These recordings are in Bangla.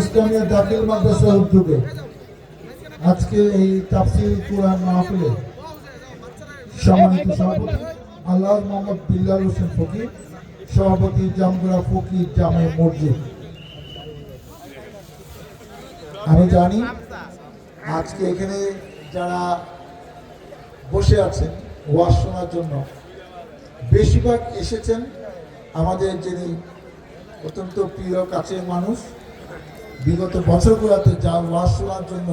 ইসলামিয়া দাখিল মাদ্রাসা উদ্যোগে আজকে এই তাফসিল কোরআন মাহফিলে সম্মানিত সভাপতি আল্লাহ মোহাম্মদ বিল্লাল হোসেন ফকির, সভাপতি জামগুড়া ফকির জামে মসজিদ। আমি জানি আজকে এখানে যারা বসে আছেন, ওয়াজ শোনার জন্য, বেশিরভাগ এসেছেন আমাদের যিনি অত্যন্ত প্রিয়, কাছের মানুষ বিগত বছরগুলোতে যা ওয়াজ শোনার জন্য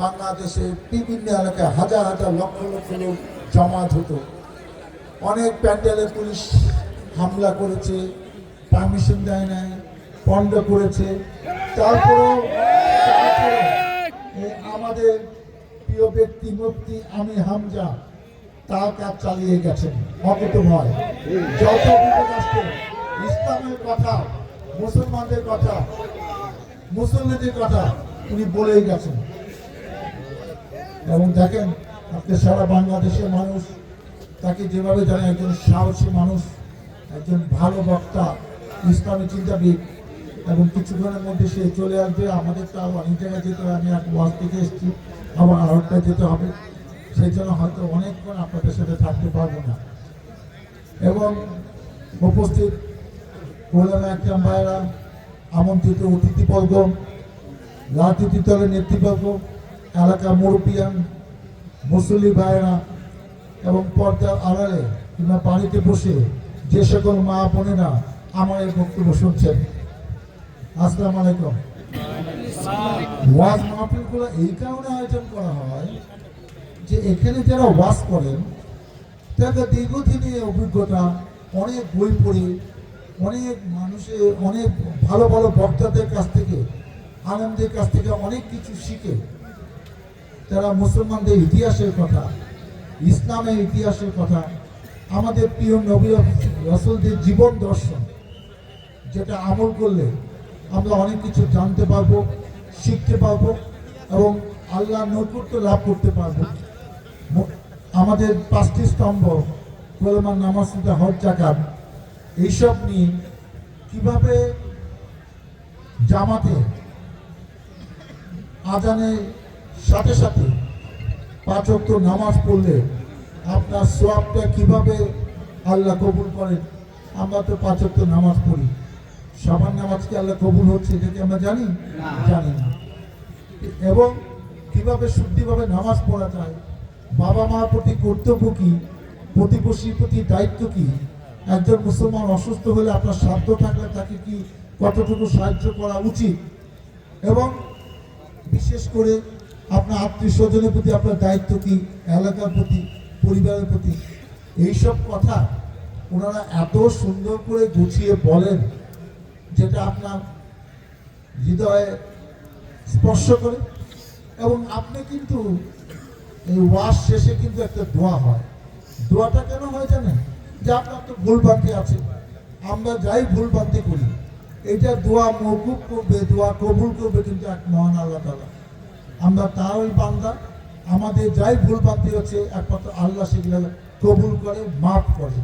বাংলাদেশে বিভিন্ন এলাকায় হাজার হাজার লক্ষ লক্ষ লোক জমাত হতো। অনেক প্যান্ডেলে পুলিশ হামলা করেছে পারমিশন দেয় নাই পণ্ড করেছে। তারপরেও আমাদের প্রিয় ব্যক্তি মুক্তি আমি হামজা, তার কাজ চালিয়ে গেছেন অকত ভয়। যত বিপদ ইসলামের কথা, মুসলমানদের কথা মুসলমানদের কথা উনি বলেই গেছেন। এবং দেখেন আজকে সারা বাংলাদেশের মানুষ, তাকে যেভাবে জানে একজন সাহসী মানুষ, একজন ভালো বক্তা, ইসলামী চিন্তাবিদ, এবং কিছুক্ষণের মধ্যে সে চলে আসবে, আমাদের তো আরও অনেক জায়গায় যেতে হবে, আমি এক ওয়াজ থেকে এসেছি, আবার আরেকটা যেতে হবে। সেই জন্য হয়তো অনেকক্ষণ আপনাদের সাথে থাকতে পারব না। এবং উপস্থিত কল্যাণ একরাম ভাইরা আমন্ত্রিত অতিথিবর্গ রাজনীতি দলের নেতৃবর্গ, এলাকার মুরব্বিয়ান মুসল্লি ভাইরা এবং পর্দার আড়ালে কিংবা বাড়িতে বসে যে সকল মা বোনেরা আমার এই বক্তব্য শুনছেন। আসসালামু আলাইকুম। ওয়াজ মাহফিলগুলো এই কারণে আয়োজন করা হয় যে এখানে যারা ওয়াজ করেন, তাদের দীর্ঘদিনের অভিজ্ঞতা, অনেক বই পড়ে অনেক মানুষের অনেক ভালো ভালো বক্তাদের কাছ থেকে আনন্দের কাছ থেকে অনেক কিছু শিখে। তারা মুসলমানদের ইতিহাসের কথা, ইসলামের ইতিহাসের কথা, আমাদের প্রিয় নবী রসুলদের জীবন দর্শন, যেটা আমল করলে আমরা অনেক কিছু জানতে পারব, শিখতে পারব এবং আল্লাহ নৈকট্য লাভ করতে পারব। আমাদের পাঁচটি স্তম্ভ কোলমান নামাজ হজ জাকাত এইসব নিয়ে কীভাবে জামাতে আজানের সাথে সাথে পাঁচ ওয়াক্ত নামাজ পড়লে আপনার সোয়াবটা কীভাবে আল্লাহ কবুল করেন? আমরা তো পাঁচ ওয়াক্ত নামাজ পড়ি। সবার নামাজ কি আল্লাহ কবুল হচ্ছে এটা কি আমরা জানি? জানি না। এবং কীভাবে শুদ্ধিভাবে নামাজ পড়া যায়? বাবা মার প্রতি কর্তব্য কি? প্রতিবেশীর প্রতি দায়িত্ব কি? একজন মুসলমান অসুস্থ হলে আপনার সাধ্য থাকলে তাকে কি কতটুকু সাহায্য করা উচিত? এবং বিশেষ করে আপনার আত্মীয় স্বজনের প্রতি আপনার দায়িত্ব কি? এলাকার প্রতি, পরিবারের প্রতি? এইসব কথা ওনারা এত সুন্দর করে গুছিয়ে বলেন, যেটা আপনার হৃদয়ে স্পর্শ করে। এবং আপনি কিন্তু এই ওয়াশ শেষে কিন্তু একটা দোয়া হয়। দোয়াটা কেন হয় জানেন যে আপনার তো ভুল ভ্রান্তি আছে। আমরা যাই ভুল ভ্রান্তি করি। এটা দোয়া মৌকুব করবে, দোয়া কবুল করবে কিন্তু এক মহান আল্লাহ তালা আমরা তারই বান্দা। আমাদের যাই ভুল ভ্রান্তি হচ্ছে একমাত্র আল্লাহ সেগুলো কবুল করে, মাফ করে।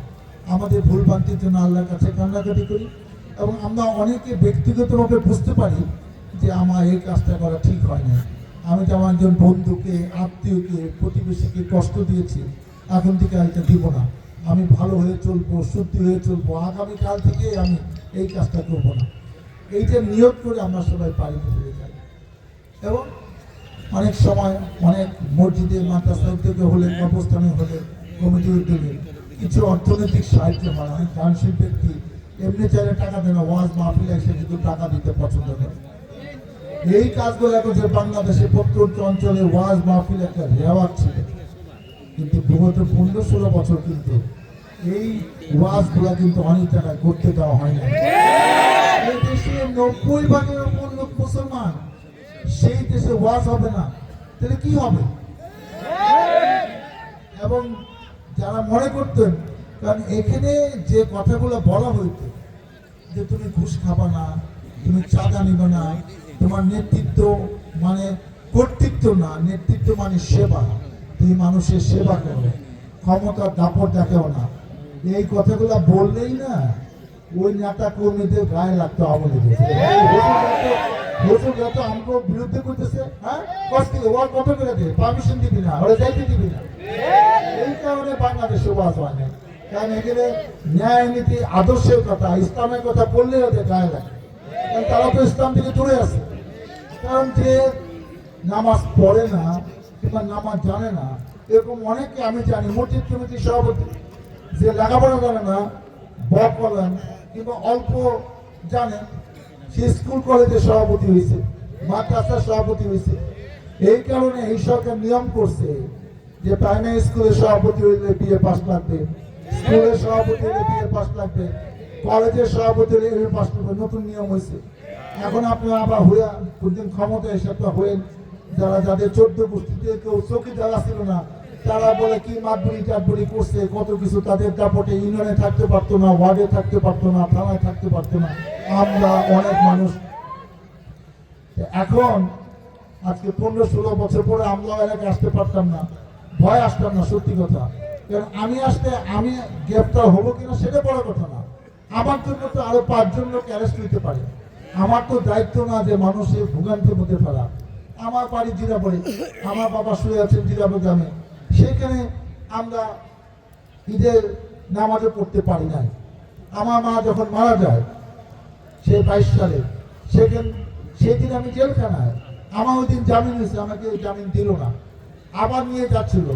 আমাদের ভুল ভ্রান্তির জন্য আল্লাহর কাছে কান্নাকাটি করি এবং আমরা অনেকে ব্যক্তিগতভাবে বুঝতে পারি যে আমার এই কাজটা করা ঠিক হয় না আমি যেমন একজন বন্ধুকে, আত্মীয়কে, প্রতিবেশীকে কষ্ট দিয়েছি, এখন থেকে এটা দিব না। আমি ভালো হয়ে চলবো শুদ্ধি হয়ে চলবো, আগামীকাল থেকে আমি এই কাজটা করব না। এইটা নিয়োগ করে আমরা সবাই পালিয়ে ফিরে যাই। এবং অনেক সময় অনেক মসজিদে মাদ্রাসা উদ্যোগে হলে অবস্থানে হলে, কমিটির উদ্যোগে কিছু অর্থনৈতিক সাহায্য হয়। অনেক দানশীল ব্যক্তি, এমনি চাইলে টাকা না ওয়াজ মাহফিল এসে কিন্তু টাকা দিতে পছন্দ করে। এই কাজগুলো করছে বাংলাদেশে প্রত্যন্ত অঞ্চলে ওয়াজ মাহফিল একটা রেওয়াজ ছিল। কিন্তু বিগত পনেরো ষোলো বছর কিন্তু এই ওয়াজগুলো কিন্তু অনেক টাকা করতে দেওয়া হয় না এই দেশে নব্বই ভাগের উপর লোক মুসলমান, সেই দেশে ওয়াজ হবে না। তাহলে কি হবে? এবং যারা মনে করতেন, কারণ এখানে যে কথাগুলো বলা হইতো যে তুমি ঘুষ খাবা না, তুমি চাঁদা নিবে না, তোমার নেতৃত্ব মানে কর্তৃত্ব না, নেতৃত্ব মানে সেবা। তুমি মানুষের সেবা করো। ক্ষমতার দাপট দেখেও না। এই কথাগুলো বললেই না ওই নেতা কর্মীদের গায়ে লাগতো আমলে বিরুদ্ধে করতেছে হ্যাঁ? কত করে দে পারমিশন দিবি না, ওরা যাইতে দিবি না। এই কারণে বাংলাদেশে ওয়াজ হয় না। কারণ এখানে ন্যায় নীতি, আদর্শের কথা, ইসলামের কথা বললে ওদের গায়ে লাগে। কারণ তারা তো ইসলাম থেকে দূরে আছে। কারণ যে নামাজ পড়ে না কিংবা নামাজ জানে না। এরকম অনেকে আমি জানি, মসজিদ কমিটির সভাপতি, যে লেখাপড়া জানে না, বক বলেন কিংবা অল্প জানে, সে স্কুল কলেজের সভাপতি হয়েছে, মাদ্রাসার সভাপতি হয়েছে। এই কারণে এই সরকার নিয়ম করছে যে প্রাইমারি স্কুলের সভাপতি হইলে বিএ পাস লাগবে স্কুলের সভাপতি হইলে বিএ পাস লাগবে, কলেজের সভাপতি হইলে এম পাস লাগবে, নতুন নিয়ম হয়েছে এখন আপনারা আবার হয়ে কোনদিন ক্ষমতা হিসাবটা হয়েন যারা যাদের চোদ্দ গোষ্ঠীতে কেউ চোখে চৌকিদার ছিল না, তারা বলে, কি মাতবুড়ি টাতবুড়ি করছে, কত কিছু তাদের দাপটে ইউনিয়নে থাকতে পারতো না, ওয়ার্ডে থাকতে পারতো না, থানায় থাকতে পারতো না। আমরা অনেক মানুষ। এখন, আজকে পনেরো ষোলো বছর পরে আমরা এলাকায় আসতে পারতাম না। ভয় আসতাম না, সত্যি কথা। কারণ আমি আসতে, আমি গ্রেপ্তার হব কিনা সেটা বড় কথা না। আমার জন্য তো আরও পাঁচজন লোক অ্যারেস্ট হইতে পারে। আমার তো দায়িত্ব না যে মানুষের ভোগান্তির মধ্যে ফেলা। আমার বাড়ি জিরাবড়ে। আমার বাবা শুয়ে আছেন জিরাবো গ্রামে। সেখানে আমরা ঈদের নামাজও পড়তে পারি নাই। আমার মা যখন মারা যায়, সে বাইশ সালে সেদিন সেদিন আমি জেলখানায়। আমার ওই দিন জামিন হয়েছে, আমাকে জামিন দিল না। আবার নিয়ে যাচ্ছিল।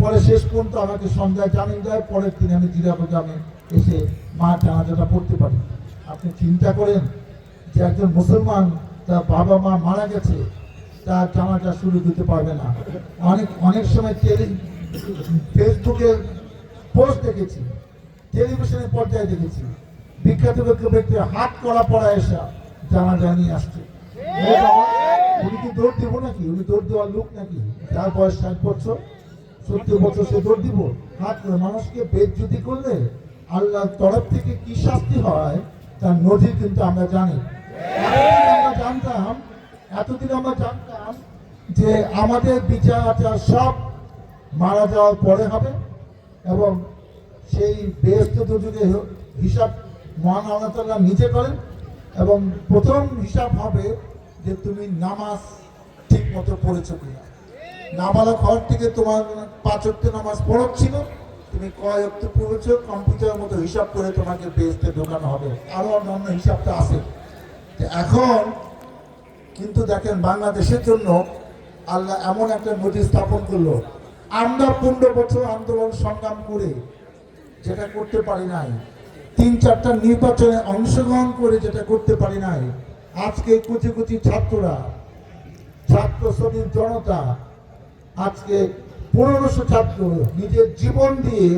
পরে শেষ পর্যন্ত আমাকে সন্ধ্যায় জামিন দেয়। পরের দিন আমি জিরাবো গ্রামে এসে মা জানাজাটা পড়তে পারি। আপনি চিন্তা করেন যে একজন মুসলমান, তার বাবা মা মারা গেছে। তার জানাজা শুরু দিতে পারবে না। অনেক অনেক সময় টেলি ফেসবুকে পোস্ট দেখেছি টেলিভিশনের পর্যায়ে দেখেছি। বিখ্যাত ব্যক্তি ব্যক্তি হাত করা পড়া এসা জানা জানি আসছে। উনি কি দৌড় দিব নাকি? উনি দৌড় দেওয়ার লোক নাকি? যার বয়স ষাট বছর। সত্তর বছর সে দৌড় দিব। হাত মানুষকে বেজ্জুতি করলে আল্লাহর তরফ থেকে কি শাস্তি হয়, তার নজির কিন্তু আমরা জানি। আমরা জানতাম এতদিন আমরা জানতাম যে আমাদের বিচার আচার সব মারা যাওয়ার পরে হবে এবং সেই বেহস্ত যুগে হিসাব মহান আল্লাহ নিজে করেন এবং প্রথম হিসাব হবে যে তুমি নামাজ ঠিক মতো পড়েছো কিনা। নাবালক হওয়ার থেকে তোমার পাঁচ অক্ট নামাজ পড়ছিল তুমি কয় অক্ট পড়েছো, কম্পিউটারের মতো হিসাব করে তোমাকে বেহেস্তে ঢোকানো হবে। আরও অন্যান্য হিসাবটা আছে। এখন কিন্তু দেখেন বাংলাদেশের জন্য আল্লাহ এমন একটা নদী স্থাপন করল, আমরা পনেরো বছর আন্দোলন সংগ্রাম করে যেটা করতে পারি নাই, তিন চারটা নির্বাচনে অংশগ্রহণ করে যেটা করতে পারি নাই, আজকে কুচি কুচি ছাত্ররা, ছাত্র শ্রমিক জনতা, আজকে পনেরোশো ছাত্র নিজের জীবন দিয়ে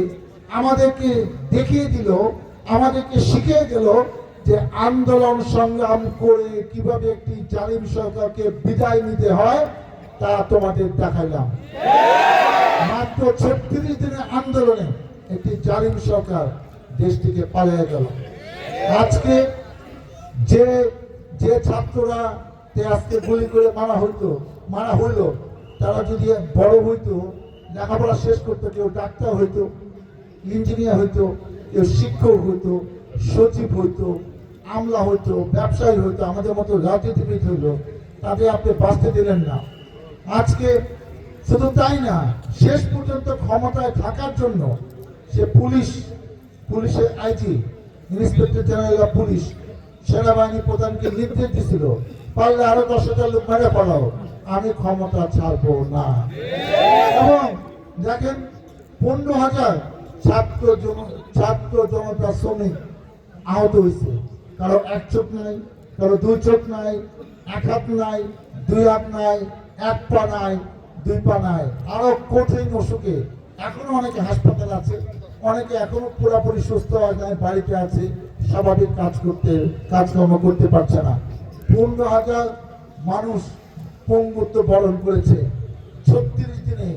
আমাদেরকে দেখিয়ে দিল, আমাদেরকে শিখিয়ে গেল যে আন্দোলন সংগ্রাম করে কীভাবে একটি জালিম সরকারকে বিদায় নিতে হয়, তা তোমাদের দেখাইলাম। মাত্র ছত্রিশ দিনের আন্দোলনে একটি জালিম সরকার দেশ থেকে পালিয়ে গেল। আজকে যে যে ছাত্ররা আজকে গুলি করে মারা হইতো, মারা হইল, তারা যদি বড় হইতো, লেখাপড়া শেষ করতো, কেউ ডাক্তার হইতো, ইঞ্জিনিয়ার হইতো, কেউ শিক্ষক হইতো, সচিব হইতো আমলা হইতো, ব্যবসায়ী হইতো, আমাদের মতো রাজনীতিবিদ হইতো তাদের আপনি বাঁচতে দিলেন না। আজকে শুধু তাই না, শেষ পর্যন্ত ক্ষমতায় থাকার জন্য সে পুলিশ, পুলিশের IG, inspector general of police, সেনাবাহিনী প্রধানকে নির্দেশ দিছিল, পারলে আরও দশ হাজার লোক মেরে পড়াও আমি ক্ষমতা ছাড়বো না। এবং দেখেন, পনেরো হাজার ছাত্র জন- ছাত্র জনতা শ্রমিক আহত হয়েছে। কারও এক চোখ নাই, কারও দুই চোখ নাই, এক হাত নাই, দুই হাত নাই, এক পা নাই, দুই পা নাই। আরও কঠিন অসুখে। এখনও অনেকে হাসপাতাল আছে, অনেকে এখনও পুরোপুরি সুস্থ হয় নাই বাড়িতে আছে, স্বাভাবিক কাজ করতে, কাজকর্ম করতে পারছে না। পনেরো হাজার মানুষ পঙ্গুত্ব বরণ করেছে। ছত্রিশ দিনে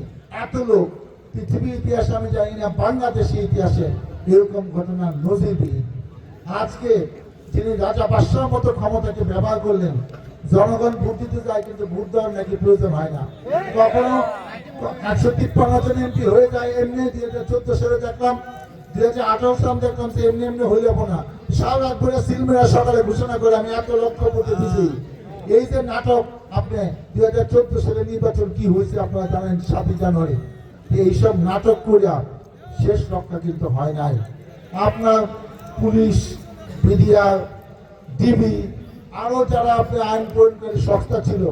এত লোক, পৃথিবীর ইতিহাসে আমি জানি না, বাংলাদেশের ইতিহাসে এরকম ঘটনা নজিরবিহীন আজকে যিনি রাজা বাদশার মতো ক্ষমতাকে ব্যবহার করলেন। জনগণ ভোট দিতে যায়, কিন্তু ভোট দেওয়ার নাকি প্রয়োজন হয় না। কখনো একশো তিপ্পান্ন জন এমপি হয়ে যায়, এমনি দুই হাজার চোদ্দ সালে দেখলাম দুই হাজার আঠারো সাল দেখলাম যে এমনি এমনি হয়ে যাব না। সারা রাত ধরে সিলমেরা সকালে ঘোষণা করে আমি এত লক্ষ ভোটে দিছি এই যে নাটক, আপনি দুই হাজার চোদ্দ সালে নির্বাচন কি হয়েছে আপনারা জানেন সাতই জানুয়ারি? এইসব নাটক করিয়া শেষ রক্ষা কিন্তু হয় নাই। আপনার পুলিশ মিডিয়া, ডিবি, আরও যারা আপনার আইন প্রয়োগকারী সংস্থা ছিল,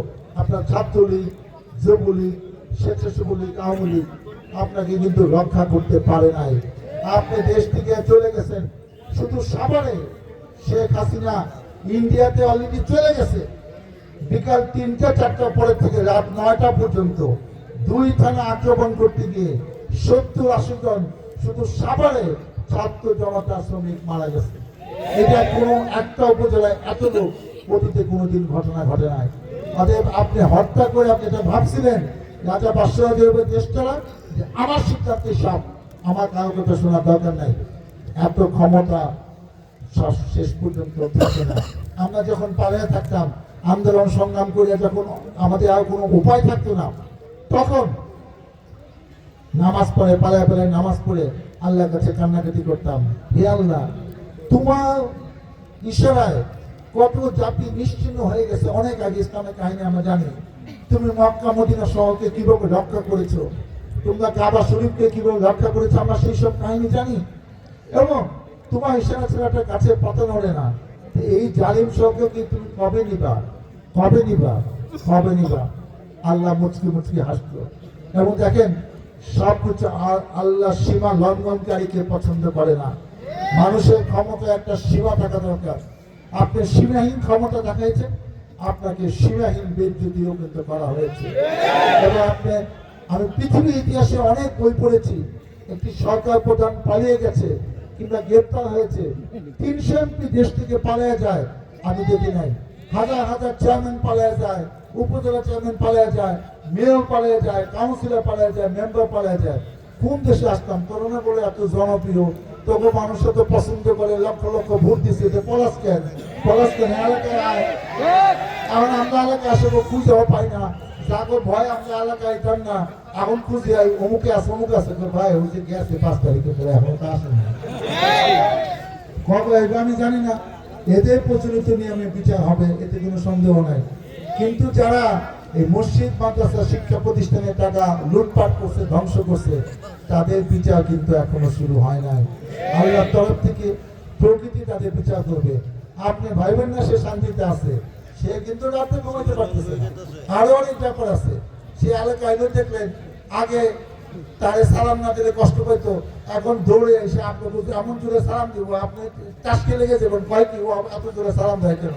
আপনার ছাত্রলীগ, যুবলীগ স্বেচ্ছাসেবক আওয়ামী লীগ, আপনাকে কিন্তু রক্ষা করতে পারে নাই। আপনি দেশ থেকে চলে গেছেন। শুধু সাভারে শেখ হাসিনা ইন্ডিয়াতে অলরেডি চলে গেছে। বিকাল তিনটা চারটা পরের থেকে রাত নয়টা পর্যন্ত দুই থানা আক্রমণ করতে গিয়ে সত্তর আশি জন শুধু সাভারে ছাত্র জনতা শ্রমিক মারা গেছে। এটা কোনো একটা উপজেলায় এত লোক অতীতে কোনোদিন ঘটনা ঘটে নাই। অতএব আপনি হত্যা করে আপনি এটা ভাবছিলেন, রাজা বাদশাহের দেশ চালান যে আমার সিদ্ধান্তে সব, আমার কারও কথা শোনার দরকার নাই। এত ক্ষমতা সব শেষ পর্যন্ত থাকে না। আমরা যখন পালিয়ে থাকতাম, আন্দোলন সংগ্রাম করে যখন আমাদের আর কোনো উপায় থাকতো না, তখন নামাজ পড়ে, পালায় পালায় নামাজ পড়ে আল্লাহর কাছে কান্নাকাটি করতাম। হে আল্লাহ তোমার ইশারায় কত জাতি নিশ্চিন্ন হয়ে গেছে, অনেক আগে ইসলামের কাহিনী আমরা জানি। তুমি মক্কা, মদিনা শহরকে কীভাবে রক্ষা করেছ? তোমরা কাবা শরীফকে কীভাবে রক্ষা করেছ? আমরা সেই সব কাহিনী জানি। এবং তোমার ইশারা ছেলেটা কাছে পাতা নড়ে না। এই জালিম শহরকে কি তুমি কবে নিবা? কবে নিবা? কবে নিবা? আল্লাহ মুচকি মুচকি হাসলো। এবং দেখেন সব কিছু আল্লাহ সীমা লঙ্ঘনকারীকে পছন্দ করে না। মানুষের ক্ষমতা একটা সীমা থাকা দরকার। আপনি সীমাহীন ক্ষমতা দেখাইছেন, আপনাকে সীমাহীন বিদ্যুতিও কিন্তু করা হয়েছে। এবং আপনি, আমি পৃথিবীর ইতিহাসে অনেক বই পড়েছি, একটি সরকার প্রধান পালিয়ে গেছে কিংবা গ্রেপ্তার হয়েছে। তিনশো এমপি দেশ থেকে পালিয়ে যায়, আমি দেখি নাই। হাজার হাজার চেয়ারম্যান পালিয়ে যায়, উপজেলা চেয়ারম্যান পালিয়ে যায়, মেয়র পালিয়ে যায়, কাউন্সিলর পালিয়ে যায়, মেম্বার পালিয়ে যায়। কোন দেশে আসতাম? করোনা বলে এত জনপ্রিয় তবু মানুষ তো পছন্দ করে, লক্ষ লক্ষ ভোট দিচ্ছে যে পলাশ কেন? পলাশ কেন? এলাকায় এখন আমরা এলাকায় আসব, খুঁজেও পাই না। যাগো ভয়, আমরা এলাকায় যান না। এখন খুঁজে আই, অমুকে আছে, অমুক আছে। ভাই হচ্ছে গেছে পাঁচ তারিখে করে এখন তো আসে না। কবে আমি জানি না। এদের প্রচলিত নিয়মে বিচার হবে, এতে কোনো সন্দেহ নাই। কিন্তু যারা এই মসজিদ, মাদ্রাসা, শিক্ষা প্রতিষ্ঠানের টাকা লুটপাট করছে, ধ্বংস করছে, তাদের বিচার কিন্তু এখনও শুরু হয় নাই। আল্লাহর তরফ থেকে প্রকৃতি তাদের বিচার করবে। আপনি ভাইবেন না, সে শান্তিতে আছে। সে কিন্তু রাতে ঘুমাইতে পারতেছে না। আরও অনেক ব্যাপার আছে। সে এলাকায় লোক দেখলেন আগে তারে সালাম না দিলে কষ্ট পাইতো। এখন দৌড়ে এসে আপনি বলতে এমন জোরে সালাম দিব, আপনি টাসকে লেগে যাবেন ভয় কি, ও এত জোরে সালাম দেয় কেন?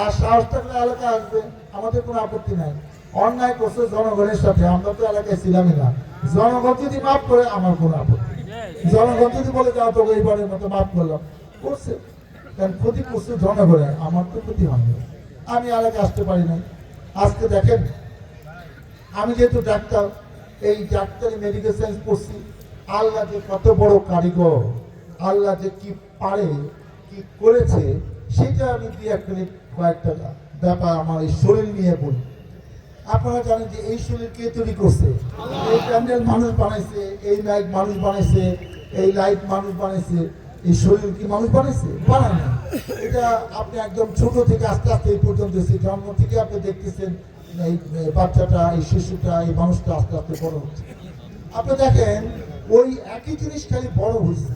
আর সাহস থাকলে এলাকা আসবে, আমাদের কোনো আপত্তি নাই। অন্যায় করছে জনগণের সাথে, আমরা তো এলাকায় ছিলামই না। জনগণ যদি মাফ করে, আমার কোনো আপত্তি। জনগণ যদি বলে যাও তো এইবারের মতো মাফ করলাম। করছে। কারণ ক্ষতি করছে জনগণের, আমার তো ক্ষতি হয়নি। আমি এলাকায় আসতে পারি নাই। আজকে দেখেন, আমি যেহেতু ডাক্তার, এই ডাক্তারি মেডিকেল সায়েন্স পড়ছি। আল্লাহ যে কত বড় কারিগর, আল্লাহ যে কি পারে, কি করেছে, সেটা আমি দিয়ে একটা কয়েকটা ব্যাপার আমার এই শরীর নিয়ে বলি। আপনারা জানেন যে এই শরীর কে তৈরি করছে? এই প্যান্ডেল মানুষ বানাইছে, এই লাইট মানুষ বানাইছে, এই লাইট মানুষ বানাইছে, এই শরীর কি মানুষ বানাইছে? বানায় না। এটা আপনি একদম ছোট থেকে আস্তে আস্তে এই পর্যন্ত এসে জন্ম থেকে আপনি দেখতেছেন এই বাচ্চাটা, এই শিশুটা, এই মানুষটা আস্তে আস্তে বড় হচ্ছে। আপনি দেখেন, ওই একই জিনিস খালি বড় হয়েছে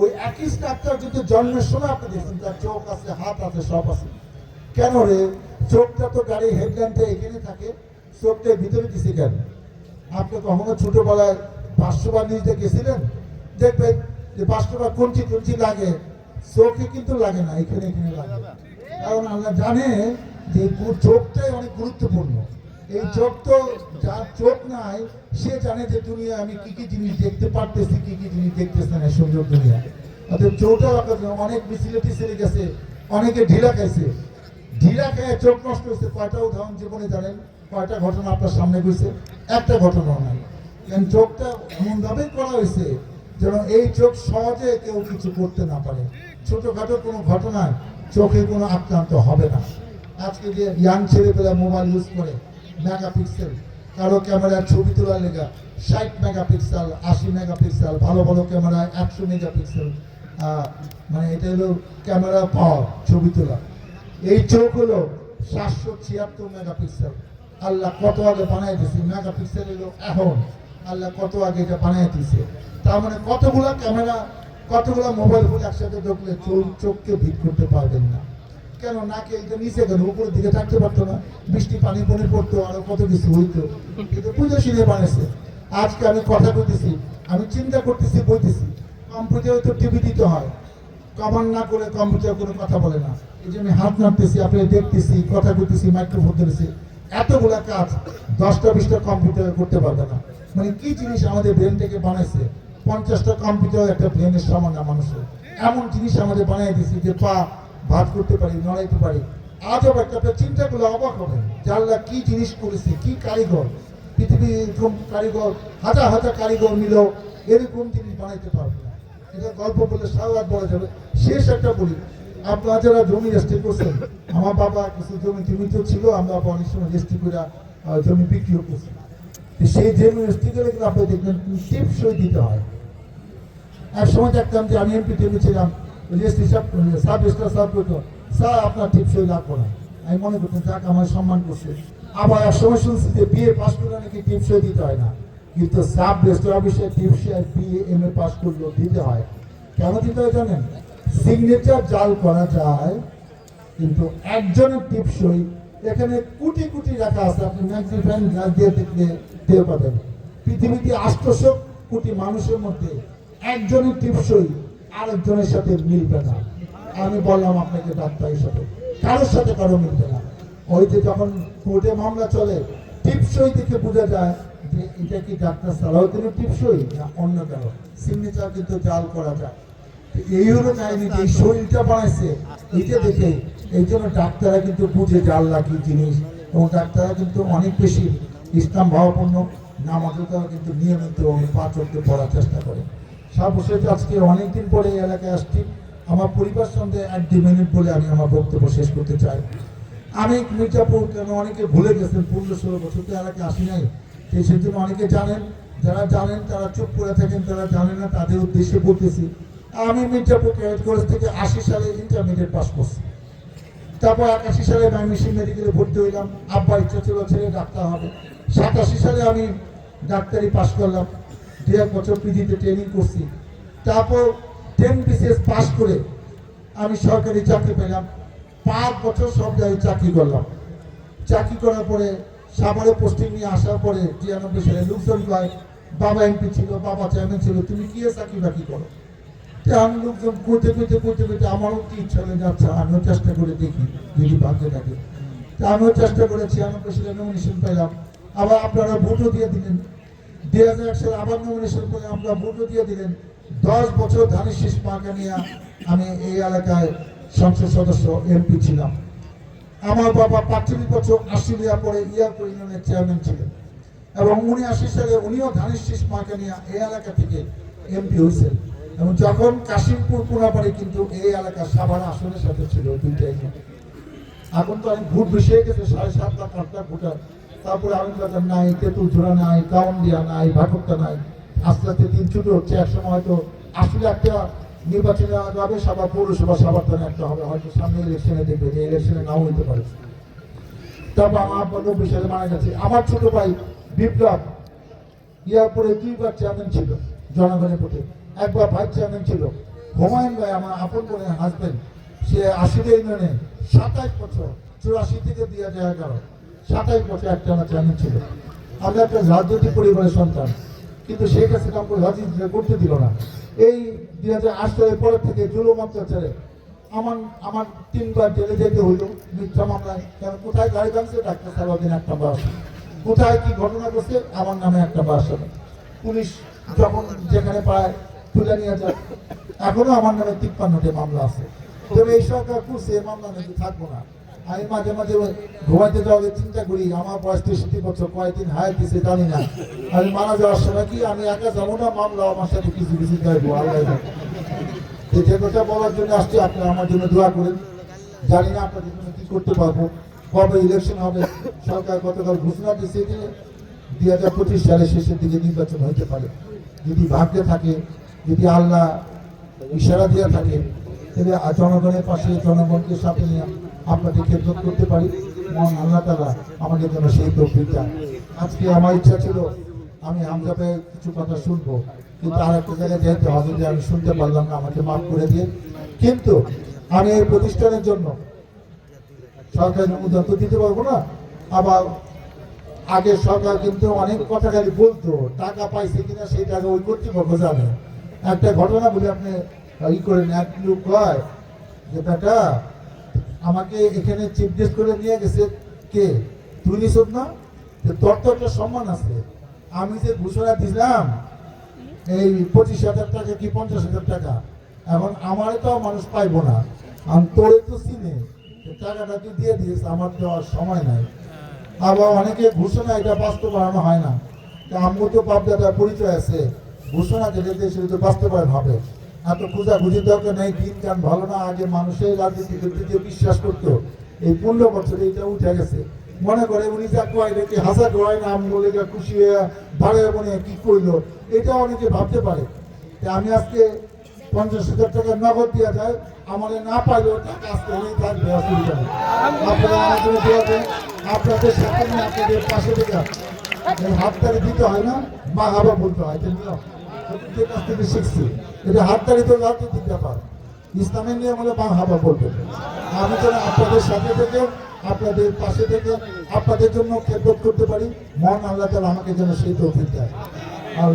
ওই একই স্ট্রাকচার কিন্তু জন্মের সময় আপনি দেখছেন তার চোখ আছে, হাত আছে, সব আছে। কেন রে? চোখটা তো গাড়ি হেডল্যাম্পটা এখানে থাকে, চোখটা ভিতরে দিছে কেন? আপনি কখনো ছোটবেলায় পাঁচশোবার নিতে গেছিলেন? দেখবেন যে পাঁচশোবার কঞ্চি কঞ্চি লাগে, চোখে কিন্তু লাগে না, এখানে এখানে লাগে। কারণ আমরা জানে যে চোখটাই অনেক গুরুত্বপূর্ণ। এই চোখ তো যার চোখ নাই, সে জানে যে দুনিয়া আমি কি কি জিনিস দেখতে পারতেছি, কি কি জিনিস দেখতেছে না সুন্দর দুনিয়া অতএব চোখটা অনেক মিসিলিটি সেরে গেছে, অনেকে ঢিলা খাইছে। ঢিলা খেয়ে চোখ নষ্ট হয়েছে, কয়টা উদাহরণ জীবনে জানেন? কয়টা ঘটনা আপনার সামনে গেছে একটা ঘটনা নাই। কারণ চোখটা এমনভাবেই করা হয়েছে যেন এই চোখ সহজে কেউ কিছু করতে না পারে। ছোটখাটো কোনো ঘটনায় চোখে কোনো আক্রান্ত হবে না। আজকে যে ইয়াং ছেলেপেলা মোবাইল ইউজ করে, মেগাপিক্সেল কারও ক্যামেরার ছবি তোলার লেগা, ষাট মেগাপিক্সেল, আশি মেগাপিক্সেল, ভালো ভালো ক্যামেরা একশো মেগাপিক্সেল মানে এটা হলো ক্যামেরা পাওয়ার ছবি তোলা। এই চোখ হলো সাতশো ছিয়াত্তর মেগাপিক্সেল। আল্লাহ কত আগে বানাই দিছে মেগাপিক্সেল এলো এখন। আল্লাহ কত আগে এটা বানাই দিছে তার মানে কতগুলা ক্যামেরা, কতগুলা মোবাইল ফোন একসাথে ঢুকলে চোখ, চোখকে ভিড় করতে পারবেন না। কেন নাকে এটা নিচে কেন? উপরের দিকে থাকতে পারতো না। বৃষ্টি, পানি পনি পড়তো, আরও কত কিছু হইতো। কিন্তু পুজো সিনে বানাইছে। আজকে আমি কথা বলতেছি, আমি চিন্তা করতেছি, বলতেছি, কম্পিউটারে তো টিভি দিতে হয়। কমান না করে কম্পিউটার কোনো কথা বলে না। এই যে আমি হাত নাড়তেছি আপনি দেখতেছি, কথা বলতেছি মাইক্রোফোন ধরেছি। এতগুলা কাজ দশটা বিশটা কম্পিউটারে করতে পারবে না। মানে কি জিনিস আমাদের ব্রেন থেকে বানাইছে? পঞ্চাশটা কম্পিউটার একটা ব্রেনের সমান না মানুষের। এমন জিনিস আমাদের বানিয়ে দিয়েছি যে পা ভাত করতে পারি, নড়াইতে পারি। আজও একটা আপনার চিন্তা করলে অবাক হবে আল্লাহ কি জিনিস করেছে, কি কারিগর? পৃথিবী এরকম কারিগর, হাজার হাজার কারিগর মিলেও এরকম জিনিস বানাইতে পারবে না। এটা গল্প বলে সারা বলা যাবে। শেষ একটা বলি আপনারা যারা জমি রেস্ট্রি করছেন আমার বাবা কিছু জমি জমি তো ছিল, আমরা অনেক সময় রেস্ট্রি করে জমি বিক্রিও করছি। সেই জমি রেস্ট্রি করে কিন্তু আপনি দেখবেন টিপ সই দিতে হয়। এক সময় দেখতাম যে আমি এমপি টেমে ছিলাম, registry sub sub registrar sub করতো স্যার, আপনার টিপ সই লাগবো না। আমি মনে করতাম, যাক আমার সম্মান করছে। আবার এক সময় শুনছি যে বিএ পাস করলে নাকি টিপ সই দিতে হয় না। কিন্তু সাব রেজিস্ট্রার অফিসে টিপ সই বিএ এম এ পাস করলেও দিতে হয়। কেন দিতে হয় জানেন? সিগনেচার জাল করা যায়, কিন্তু একজনের টিপ সই এখানে কোটি কোটি রাখা আছে, আপনি ম্যাগনিফাইং গ্লাস দিয়ে দেখলে টের পাবেন। পৃথিবীতে আষ্টশো কোটি মানুষের মধ্যে একজনের টিপ সই আরেকজনের সাথে মিলবে না। আমি বললাম আপনাকে ডাক্তার হিসাবে, কারোর সাথে কারও মিলবে না। ওই যে যখন কোর্টে মামলা চলে, টিপসই থেকে বোঝা যায় যে এটা কি ডাক্তার সালাউদ্দিনের টিপসই না অন্য কারও। সিগনেচার কিন্তু জাল করা যায়। এই হলো শরীরটা বানাইছে এটা দেখে। এই জন্য ডাক্তাররা কিন্তু বুঝে জিনিস, এবং ডাক্তাররা কিন্তু অনেক বেশি ইসলাম তারা কিন্তু নিয়মিত পড়ার চেষ্টা করে। আজকে অনেকদিন পরে এই এলাকায় আসছি। আমার পরিবার সঙ্গে বলে আমি আমার বক্তব্য শেষ করতে চাই। আমি মির্জাপুর কেন অনেকে ভুলে গেছেন, পনেরো ষোলো বছর তো এলাকায় আসি নাই। সেই জন্য অনেকে জানেন, যারা জানেন তারা চুপ করে থাকেন তারা জানেন না তাদের উদ্দেশ্যে বলতেছি আমি মির্জাপুর ক্যারেট কলেজ থেকে আশি সালে ইন্টারমিডিয়েট পাস করছি। তারপর একাশি সালে মেশিন মেডিকেলে ভর্তি হইলাম। আব্বা ইচ্ছা ছিল ছেলে ডাক্তার হবে। সাতাশি সালে আমি ডাক্তারি পাস করলাম। দু এক বছর পিজিতে ট্রেনিং করছি। তারপর টেন বিসিএস পাস করে আমি সরকারি চাকরি পেলাম। পাঁচ বছর সব জায়গায় চাকরি করলাম। চাকরি করার পরে সাভারে পোস্টিং নিয়ে আসার পরে তিরানব্বই সালে লোকজন বাবা এমপি ছিল, বাবা চেয়ারম্যান ছিল, তুমি কি চাকরি বাকরি করো? আমি লোকজন করতে করতে করতে করতে আমারও কি ইচ্ছা হয়ে যাচ্ছে আমিও চেষ্টা করে দেখি, যদি ভাগ্যে থাকে। আমিও চেষ্টা করে ছিয়ানব্বই সালে নমিনেশন পেলাম। আবার আপনারা ভোটও দিয়ে দিলেন। দুই হাজার এক সালে আবার নমিনেশন করে আমরা ভোটও দিয়ে দিলেন। দশ বছর ধানের শীষ পাকা নিয়ে আমি এই এলাকায় সংসদ সদস্য এমপি ছিলাম। আমার বাবা পাঁচচল্লিশ বছর অস্ট্রেলিয়া পরে ইয়ারপুর ইউনিয়নের চেয়ারম্যান ছিলেন। এবং উনিআশি সালে উনিও ধানের শীষ মাকে নিয়ে এই এলাকা থেকে এমপি হয়েছেন। এবং যখন কাশিমপুর কোনাবাড়ি কিন্তু এই এলাকা সাভার আসনের সাথে ছিল দুইটাই এখন তো আমি ভোট বেশি গেছে, সাড়ে সাত লাখ আট লাখ ভোটার তারপরে আনন্দবাজার নাই তেঁতুল ঝোড়া নাই কাউন্ডিয়া নাই, ভাটকটা নাই। আস্তে আস্তে দিন ছুটে হচ্ছে, একসময় হয়তো আসলে একটা নির্বাচনে যাবে সবার পৌরসভা সবার জন্য একটা হবে, হয়তো সামনে ইলেকশনে দেখবে যে ইলেকশনে নাও হইতে পারে। তারপর আমার আব্বা নব্বই সালে মারা গেছে। আমার ছোট ভাই বিপ্লব ইয়ারপরে দুইবার চেয়ারম্যান ছিল, জনগণের প্রতি একবার ভাইস চেয়ারম্যান ছিল। হুমায়ুন ভাই আমার আপন বোনের হাজবেন্ড সে আশির ইউনিয়নে সাতাইশ বছর, চুরাশি থেকে দুই হাজার এগারো, সাতাইশ বছর একটা আমার চেয়ারম্যান ছিল। আমি একটা রাজনৈতিক পরিবারের সন্তান, কিন্তু শেখ কাছে আমাকে রাজনীতি করতে দিল না। এই দুই হাজার আট সালের পরের থেকে জুলুম অত্যাচারে আমার আমার তিনবার জেলে যেতে হইল। মিথ্যা মামলায় কারণ কোথায় গাড়ি ভাঙছে? ডাক্তার সারাদিন একটা বাস কোথায় কি ঘটনা ঘটছে? আমার নামে একটা বাস হবে পুলিশ যখন যেখানে পায় তুলে নিয়ে যায় এখনও আমার নামে তিপ্পান্নটি মামলা আছে। তবে এই সরকার করছে এই মামলা নাকি থাকব না। আমি মাঝে মাঝে ঘুমাইতে যাওয়ার চিন্তা করি, আমার বয়স তেষট্টি বছর কয়েকদিন হায়ার দিছে জানি না। আমি মারা যাওয়ার সময় কি আমি একা যাব না? মামলা আমার সাথে কিছু কিছু যাইবো, আল্লাহ যে কথা বলার জন্য আসছি, আপনারা আমার জন্য দোয়া করেন। জানি না আপনাদের জন্য কি করতে পারব। কবে ইলেকশন হবে? সরকার গতকাল ঘোষণা দিচ্ছে যে দুই হাজার পঁচিশ সালের শেষের দিকে নির্বাচন হইতে পারে। যদি ভাগ্যে থাকে যদি আল্লাহ ইশারা দিয়ে থাকে তাহলে জনগণের পাশে জনগণকে সাথে নিয়ে আপনাদের খেদমত করতে পারি। মন আল্লাহ তালা আমাকে যেন সেই তৌফিক দেন। আজকে আমার ইচ্ছা ছিল, আমি হামজাবে কিছু কথা শুনব, কিন্তু আর একটা জায়গায় যেতে হবে যে আমি শুনতে পারলাম না, আমাকে মাফ করে দিয়ে কিন্তু আমি এই প্রতিষ্ঠানের জন্য সরকারি অনুদান তো দিতে পারব না। আবার আগে সরকার কিন্তু অনেক কথা খালি বলতো, টাকা পাইছে কিনা সেই টাকা ওই কর্তৃপক্ষ জানে। একটা ঘটনা বলে আপনি ই করেন, এক লোক কয় যে বেটা আমাকে এখানে চিফ গেস্ট করে নিয়ে গেছে কে? তুই নিস না? তোর তো একটা সম্মান আছে। আমি যে ঘোষণা দিলাম, এই পঁচিশ হাজার টাকা কি পঞ্চাশ হাজার টাকা? এখন আমারে তো মানুষ পাইবো না। আমি তোরে তো চিনে। টাকাটা তুই দিয়ে দিস, আমার দেওয়ার সময় নাই। আবার অনেকে ঘোষণা এটা বাস্তবায়ন হয় না। তা আমগো তো বাপদাদা পরিচয় আছে। ঘোষণা সেটা তো বাস্তবায়ন হবে। এত খোঁজাখুঁজির দরকার নেই, দিন কান ভালো না, আগে মানুষের রাজনীতি করতে যে বিশ্বাস করতো। এই পনেরো বছরে এটা উঠে গেছে। মনে করে উনি যা কয় দেখি হাসা কয় না আমি বলে খুশি হয়ে ভাড়ে মনে কি এটা অনেকে ভাবতে পারে। আমি আজকে পঞ্চাশ হাজার টাকা নগদ দেওয়া যায় আমাদের না পাইলেও টাকা আজকে অসুবিধা নেই আপনারা আপনাদের সাথে আপনাদের পাশে হাততালি দিতে হয় না মা হাবা বলতে হয় এটা যে কাছ থেকে শিখছি, এটা হাততালি তো রাজনীতির ব্যাপার ইসলামের নিয়ম হলে বাং হাবা বলবে। আমি যেন আপনাদের সাথে থেকে আপনাদের পাশে থেকে আপনাদের জন্য খেদবোধ করতে পারি মন আল্লাহ তালা আমাকে যেন সেই তৌফিক দেয়। আর